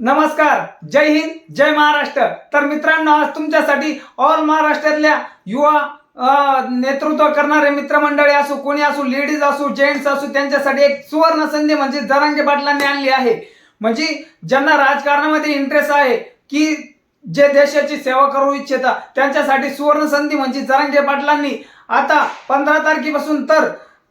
नमस्कार जय हिंद जय महाराष्ट्र. तर मित्रांनो आज तुमच्यासाठी ऑल महाराष्ट्रातल्या युवा नेतृत्व करणारे मित्रमंडळी असो कोणी असो लेडीज असू जेंट्स असो त्यांच्यासाठी एक सुवर्ण संधी म्हणजे जरांगे पाटलांनी आणली आहे. म्हणजे ज्यांना राजकारणामध्ये इंटरेस्ट आहे की जे देशाची सेवा करू इच्छिता त्यांच्यासाठी सुवर्ण संधी म्हणजे जरांगे पाटलांनी. आता पंधरा तारखेपासून तर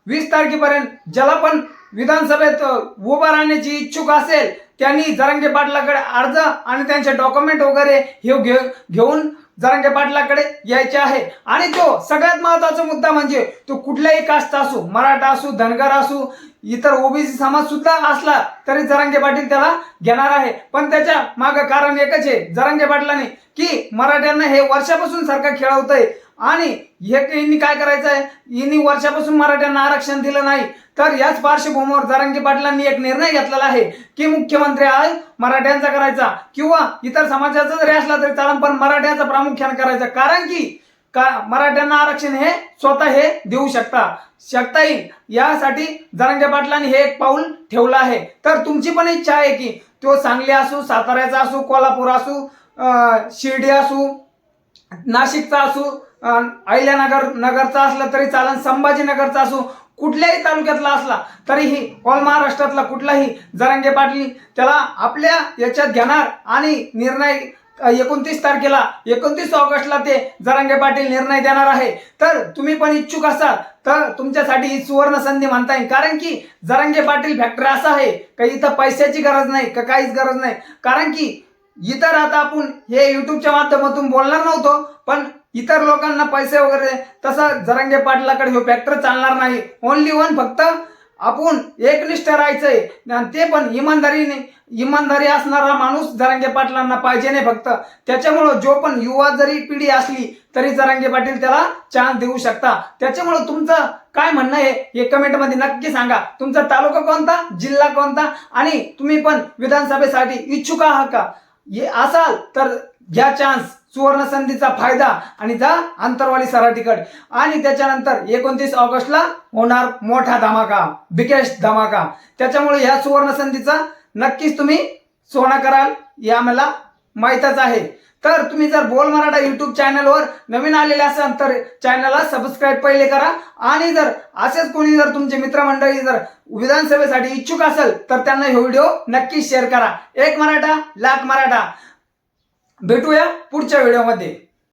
वीस तारखेपर्यंत ज्याला पण विधानसभेत उभं राहण्याची इच्छुक असेल त्यांनी जरांगे पाटलाकडे अर्ज आणि त्यांचे डॉक्युमेंट वगैरे हे घे घेऊन जरांगे पाटलाकडे यायचे आहे. आणि तो सगळ्यात महत्त्वाचा मुद्दा म्हणजे तो कुठल्याही कास्ट असू मराठा असू धनगर असू इतर ओबीसी समाज सुद्धा असला तरी जरांगे पाटील त्याला घेणार आहे. पण त्याच्या मागं कारण एकच आहे जरांगे पाटलाने की मराठ्यांना हे वर्षापासून सरकार खेळवतंय. आणि हे यांनी काय करायचं आहे यांनी वर्षापासून मराठ्यांना आरक्षण दिलं नाही. तर याच पार्श्वभूमीवर जारंगी पाटलांनी एक निर्णय घेतलेला आहे की मुख्यमंत्री आज मराठ्यांचा करायचा किंवा इतर समाजाचा जरी असला तरी चालेल पण मराठ्यांचा प्रामुख्याने करायचा. कारण की का मराठ्यांना आरक्षण हे स्वतः हे देऊ शकता. शकता येईल. यासाठी जरांगे पाटलांनी हे एक पाऊल ठेवलं आहे. तर तुमची पण इच्छा आहे की तो सांगली असू साताऱ्याचा असू कोल्हापूर असू शिर्डी असू नाशिकचा असू अहिल्यानगर नगरचा असला तरी चालन संभाजीनगरचा असू कुठल्याही तालुक्यातला असला तरीही ऑल महाराष्ट्रातला कुठलाही जरांगे पाटील त्याला आपल्या याच्यात घेणार आणि निर्णय एकोणतीस तारखेला एकोणतीस ऑगस्टला ते जरांगे पाटील निर्णय देणार आहे. तर तुम्ही पण इच्छुक असाल तर तुमच्यासाठी ही सुवर्ण संधी म्हणता येईल. कारण की जरांगे पाटील फॅक्टरी असं आहे का इथं पैशाची गरज नाही का काहीच गरज नाही. कारण की इतर आता आपण हे युट्यूबच्या माध्यमातून बोलणार नव्हतो पण इतर लोकांना पैसे वगैरे तसं जरंगे पाटलाकडे हे फॅक्टर चालणार नाही. ओनली वन फक्त आपण एकनिष्ठ राहायचंय. आणि ते पण इमानदारीने इमानदारी असणारा माणूस जरांगे पाटलांना पाहिजे नाही फक्त. त्याच्यामुळं जो पण युवा जरी पिढी असली तरी जरांगे पाटील त्याला चान्स देऊ शकता. त्याच्यामुळं तुमचं काय म्हणणं आहे हे कमेंटमध्ये नक्की सांगा. तुमचा तालुका कोणता जिल्हा कोणता आणि तुम्ही पण विधानसभेसाठी इच्छुक आहात का? ये असाल तर घ्या चान्स सुवर्ण संधीचा फायदा आणि जा आंतरवाली सराटीकड आणि त्याच्यानंतर एकोणतीस ऑगस्टला होणार मोठा धमाका बिगेस्ट धमाका. त्याच्यामुळे ह्या सुवर्ण संधीचा नक्कीच तुम्ही सोना कराल हे आम्हाला माहीतच आहे. तर तुम्ही जर बोल मराठा युट्यूब चॅनलवर नवीन आलेले असाल तर चॅनलला सबस्क्राईब पहिले करा. आणि जर असेच कोणी जर तुमचे मित्रमंडळी जर विधानसभेसाठी इच्छुक असेल तर त्यांना हे व्हिडिओ नक्की शेअर करा. एक मराठा लाख मराठा. भेटूया पुढच्या व्हिडिओमध्ये